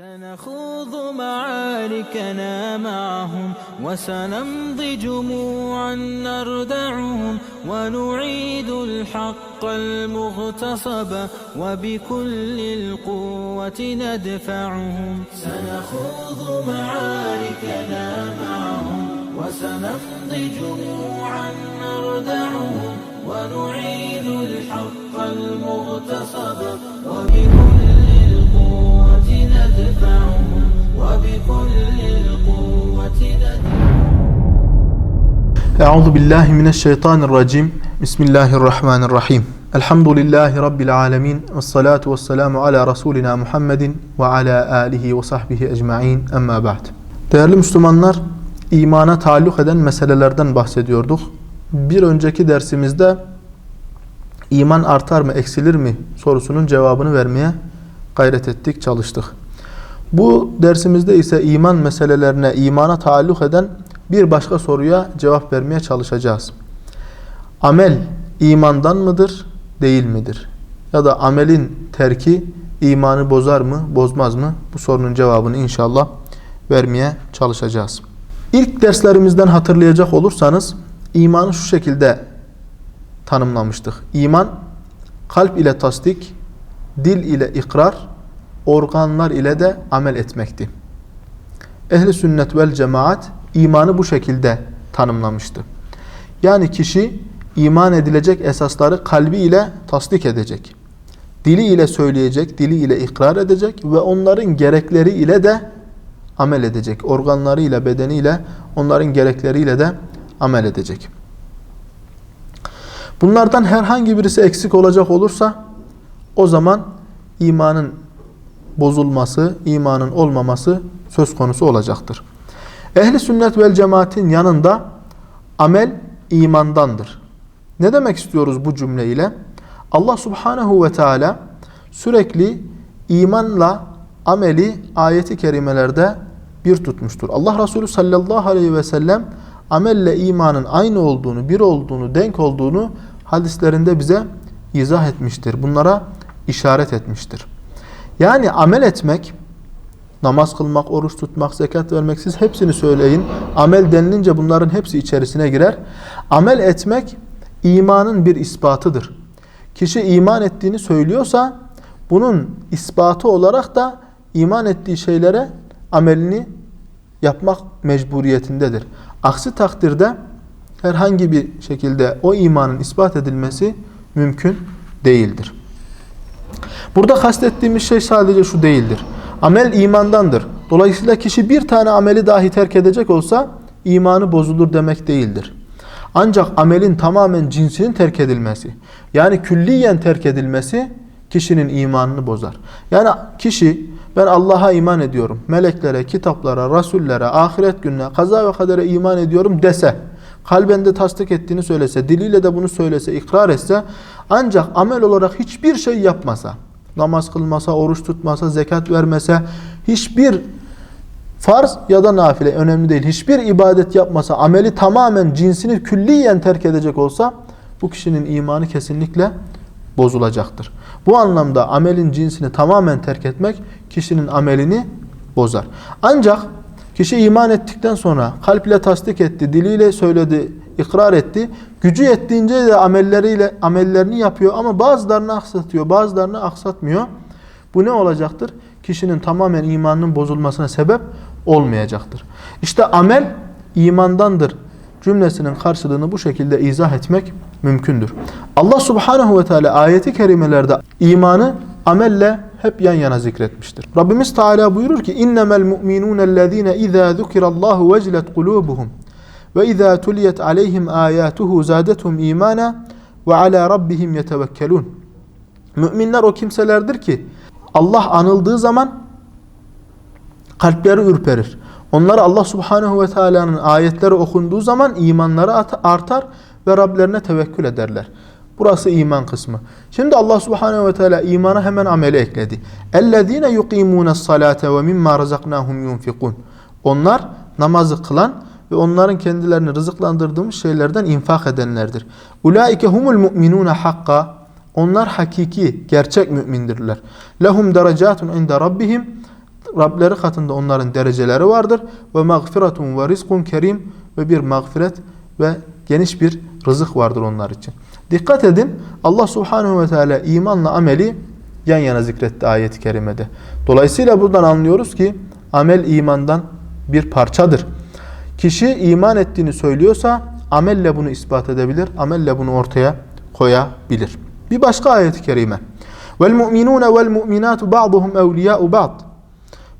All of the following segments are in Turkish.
سنخوض معاركنا معهم وسنمضي جموعا نردعهم ونعيد الحق المغتصب وبكل القوة ندفعهم. سنخوض معاركنا معهم وسنمضي جموعا نردعهم ونعيد الحق المغتصب وبكل القوة ندفعهم وبكل القوة ندفعهم أعوذ بالله من الشيطان الرجيم بسم الله الرحمن الرحيم الحمد لله رب العالمين والصلاة والسلام على Resulina Muhammedin ve ala alihi ve sahbihi ecmain emma ba'd. Değerli Müslümanlar, imana taalluk eden meselelerden bahsediyorduk. Bir önceki dersimizde iman artar mı, eksilir mi sorusunun cevabını vermeye gayret ettik, çalıştık. Bu dersimizde ise iman meselelerine, imana taalluk eden bir başka soruya cevap vermeye çalışacağız. Amel imandan mıdır, değil midir? Ya da amelin terki imanı bozar mı, bozmaz mı? Bu sorunun cevabını inşallah vermeye çalışacağız. İlk derslerimizden hatırlayacak olursanız imanı şu şekilde tanımlamıştık. İman kalp ile tasdik, dil ile ikrar, organlar ile de amel etmekti. Ehli sünnet vel cemaat imanı bu şekilde tanımlamıştı. Yani kişi iman edilecek esasları kalbi ile tasdik edecek. Dili ile söyleyecek, dili ile ikrar edecek ve onların gerekleri ile de amel edecek. Organlarıyla, bedeniyle, onların gerekleriyle de amel edecek. Bunlardan herhangi birisi eksik olacak olursa o zaman imanın bozulması, imanın olmaması söz konusu olacaktır. Ehli sünnet vel cemaatin yanında amel imandandır. Ne demek istiyoruz bu cümleyle? Allah subhanehu ve teala sürekli imanla ameli ayeti kerimelerde bir tutmuştur. Allah Resulü sallallahu aleyhi ve sellem amelle imanın aynı olduğunu, bir olduğunu, denk olduğunu hadislerinde bize izah etmiştir. Bunlara işaret etmiştir. Yani amel etmek, namaz kılmak, oruç tutmak, zekat vermek siz hepsini söyleyin. Amel denilince bunların hepsi içerisine girer. Amel etmek imanın bir ispatıdır. Kişi iman ettiğini söylüyorsa bunun ispatı olarak da iman ettiği şeylere amelini yapmak mecburiyetindedir. Aksi takdirde herhangi bir şekilde o imanın ispat edilmesi mümkün değildir. Burada kastettiğimiz şey sadece şu değildir. Amel imandandır. Dolayısıyla kişi bir tane ameli dahi terk edecek olsa imanı bozulur demek değildir. Ancak amelin tamamen cinsinin terk edilmesi, yani külliyen terk edilmesi kişinin imanını bozar. Yani kişi ben Allah'a iman ediyorum, meleklere, kitaplara, rasullere, ahiret gününe, kaza ve kadere iman ediyorum dese, kalbende tasdik ettiğini söylese, diliyle de bunu söylese, ikrar etse, ancak amel olarak hiçbir şey yapmasa, namaz kılmasa, oruç tutmasa, zekat vermese, hiçbir farz ya da nafile önemli değil. Hiçbir ibadet yapmasa, ameli tamamen cinsini külliyen terk edecek olsa bu kişinin imanı kesinlikle bozulacaktır. Bu anlamda amelin cinsini tamamen terk etmek kişinin amelini bozar. Ancak kişi iman ettikten sonra kalple tasdik etti, diliyle söyledi, ikrar etti. Gücü yettiğince de amelleriyle amellerini yapıyor ama bazılarını aksatıyor, bazılarını aksatmıyor. Bu ne olacaktır? Kişinin tamamen imanının bozulmasına sebep olmayacaktır. İşte amel imandandır cümlesinin karşılığını bu şekilde izah etmek mümkündür. Allah subhanehu ve teala ayeti kerimelerde imanı amelle hep yan yana zikretmiştir. Rabbimiz Teala buyurur ki innemel mu'minûnellezîne izâ zukirallâhu vecilet kulûbuhum ve izâ tuliyet aleyhim âyâtuhu zâdethum îmâna ve alâ rabbihim yetevekkelûn. Müminler o kimselerdir ki Allah anıldığı zaman kalpleri ürperir. Onlara Allah Subhanahu ve Taala'nın ayetleri okunduğu zaman imanları artar ve Rablerine tevekkül ederler. Burası iman kısmı. Şimdi Allah Subhanahu ve Teala imana hemen ameli ekledi. Ellezine yuqimuna salate ve mimma razaknahum yunfikun. Onlar namazı kılan ve onların kendilerini rızıklandırdığımız şeylerden infak edenlerdir. Ulaike humul mu'minuna hakka. Onlar hakiki, gerçek mümindirler. Lehum derecatun inde rabbihim. Rableri katında onların dereceleri vardır. Ve mağfiretun ve rizkun kerim ve bir mağfiret ve geniş bir rızık vardır onlar için. Dikkat edin Allah subhanehu ve teala imanla ameli yan yana zikretti ayet-i kerimede. Dolayısıyla buradan anlıyoruz ki amel imandan bir parçadır. Kişi iman ettiğini söylüyorsa amelle bunu ispat edebilir. Amelle bunu ortaya koyabilir. Bir başka ayet-i kerime. Vel mu'minun vel mu'minatu ba'duhum evliya'u ba'd.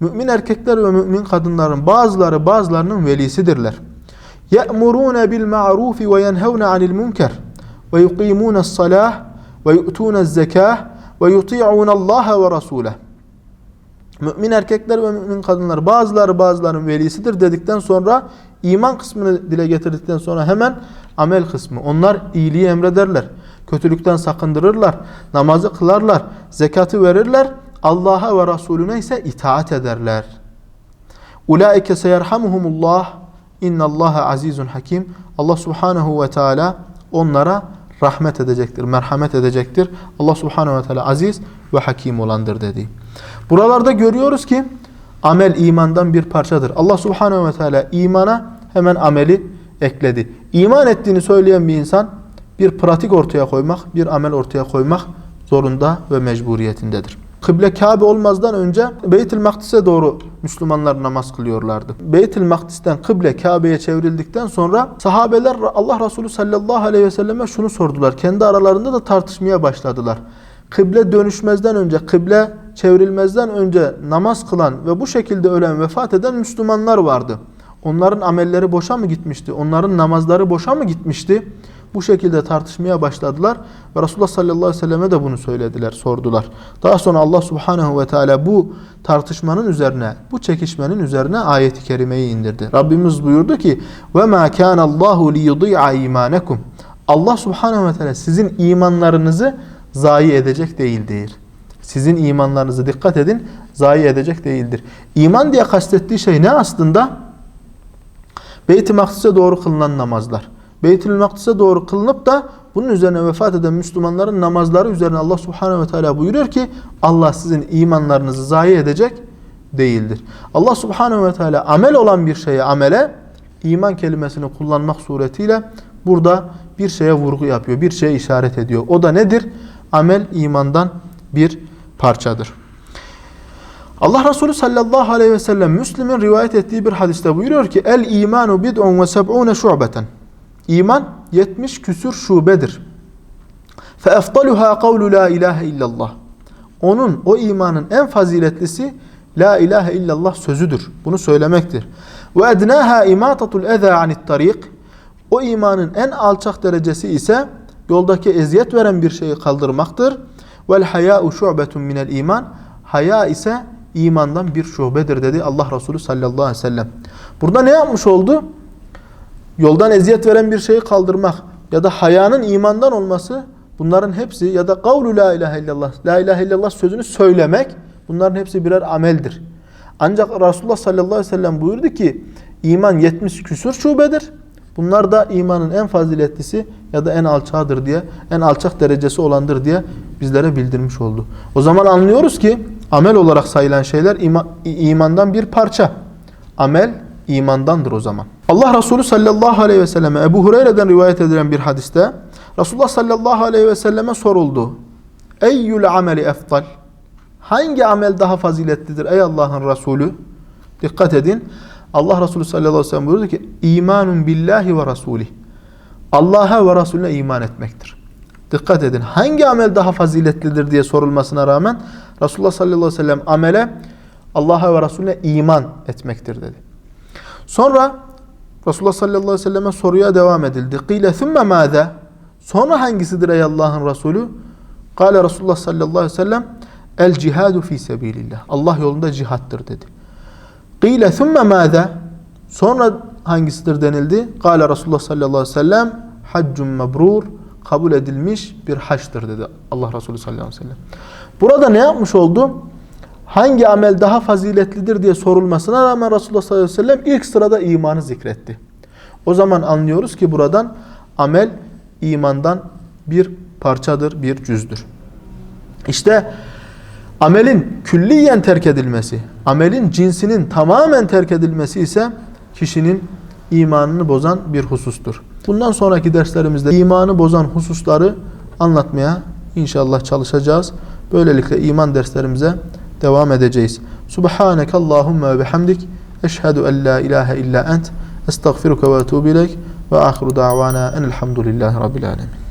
Mümin erkekler ve mümin kadınların bazıları bazılarının velisidirler. Ye'murun bil ma'ruf ve yenhevne anil munker ve yuqimun salah ve yu'tun zekah ve yuti'un Allah ve Rasulah. Mümin erkekler ve mümin kadınlar bazıları bazılarının velisidir dedikten sonra iman kısmını dile getirdikten sonra hemen amel kısmı. Onlar iyiliği emrederler. Kötülükten sakındırırlar. Namazı kılarlar. Zekatı verirler. Allah'a ve Resulüne ise itaat ederler. Ulaike seyerhamuhumullah. İnnallaha azizun hakim. Allah subhanahu ve teala onlara rahmet edecektir, merhamet edecektir. Allah subhanahu ve teala aziz ve hakim olandır dedi. Buralarda görüyoruz ki amel imandan bir parçadır. Allah subhanahu ve teala imana hemen ameli ekledi. İman ettiğini söyleyen bir insan bir pratik ortaya koymak, bir amel ortaya koymak zorunda ve mecburiyetindedir. Kıble Kabe olmazdan önce Beytül Makdis'e doğru Müslümanlar namaz kılıyorlardı. Beytül Makdis'ten kıble Kabe'ye çevrildikten sonra sahabeler Allah Resulü sallallahu aleyhi ve selleme şunu sordular. Kendi aralarında da tartışmaya başladılar. Kıble dönüşmezden önce, kıble çevrilmezden önce namaz kılan ve bu şekilde ölen, vefat eden Müslümanlar vardı. Onların amelleri boşa mı gitmişti? Onların namazları boşa mı gitmişti? Bu şekilde tartışmaya başladılar ve Resulullah sallallahu aleyhi ve selleme de bunu söylediler, sordular. Daha sonra Allah subhanehu ve teala bu tartışmanın üzerine, bu çekişmenin üzerine ayeti kerimeyi indirdi. Rabbimiz buyurdu ki: "Ve ma kana Allahu li yudhi'a imanekum." Allah subhanehu ve teala sizin imanlarınızı zayi edecek değildir. Sizin imanlarınızı dikkat edin, zayi edecek değildir. İman diye kastettiği şey ne aslında? Beyt-i Makdis'e doğru kılınan namazlar. Beytül Makdis'e doğru kılınıp da bunun üzerine vefat eden Müslümanların namazları üzerine Allah Subhanahu ve Teala buyuruyor ki Allah sizin imanlarınızı zayi edecek değildir. Allah Subhanahu ve Teala amel olan bir şeye amele iman kelimesini kullanmak suretiyle burada bir şeye vurgu yapıyor, bir şeye işaret ediyor. O da nedir? Amel imandan bir parçadır. Allah Resulü sallallahu aleyhi ve sellem Müslim'in rivayet ettiği bir hadiste buyuruyor ki El imanu bid'un ve seb'une şu'beten İman 70 küsür şubedir. Fe efdaluha kavlu la ilahe illallah. Onun o imanın en faziletlisi la ilahe illallah sözüdür. Bunu söylemektir. Ve ednaha imatatul eza anit. O imanın en alçak derecesi ise yoldaki eziyet veren bir şeyi kaldırmaktır. Vel haya'u şu'betun minel iman. Haya ise imandan bir şubedir dedi Allah Resulü sallallahu aleyhi ve sellem. Burada ne yapmış oldu? Yoldan eziyet veren bir şeyi kaldırmak ya da hayanın imandan olması bunların hepsi ya da kavlu la ilahe illallah la ilahe illallah sözünü söylemek bunların hepsi birer ameldir. Ancak Resulullah sallallahu aleyhi ve sellem buyurdu ki iman 70 küsur şubedir. Bunlar da imanın en faziletlisi ya da en alçağıdır diye, en alçak derecesi olandır diye bizlere bildirmiş oldu. O zaman anlıyoruz ki amel olarak sayılan şeyler iman, imandan bir parça. Amel imandandır o zaman. Allah Resulü sallallahu aleyhi ve selleme Ebu Hureyre'den rivayet edilen bir hadiste Resulullah sallallahu aleyhi ve selleme soruldu. Eyyül ameli eftal? Hangi amel daha faziletlidir ey Allah'ın Resulü? Dikkat edin. Allah Resulü sallallahu aleyhi ve sellem buyurdu ki imanun billahi ve rasulih. Allah'a ve Resulüne iman etmektir. Dikkat edin. Hangi amel daha faziletlidir diye sorulmasına rağmen Resulullah sallallahu aleyhi ve sellem amele Allah'a ve Resulüne iman etmektir dedi. Sonra Resulullah sallallahu aleyhi ve selleme soruya devam edildi. Kile thumme mâze? Sonra hangisidir ey Allah'ın Resulü? Kale Resulullah sallallahu aleyhi ve sellem el cihadu fi sebilillah. Allah yolunda cihattır dedi. Kile thumme mâze? Sonra hangisidir denildi? Kale Resulullah sallallahu aleyhi ve sellem haccun mebrur kabul edilmiş bir haçtır dedi Allah Resulü sallallahu aleyhi ve sellem. Burada ne yapmış oldu? Hangi amel daha faziletlidir diye sorulmasına rağmen Resulullah sallallahu aleyhi ve sellem ilk sırada imanı zikretti. O zaman anlıyoruz ki buradan amel imandan bir parçadır, bir cüzdür. İşte Amelin külliyen terk edilmesi, amelin cinsinin tamamen terk edilmesi ise kişinin imanını bozan bir husustur. Bundan sonraki derslerimizde imanı bozan hususları anlatmaya inşallah çalışacağız. Böylelikle iman derslerimize devam edeceğiz. Subhaneke Allahumma ve bihamdik. Eşhedü en la ilahe illa ent. Estağfiruke ve etûbü ileyk. Ve ahiru da'vana enelhamdülillahi rabbil alemin.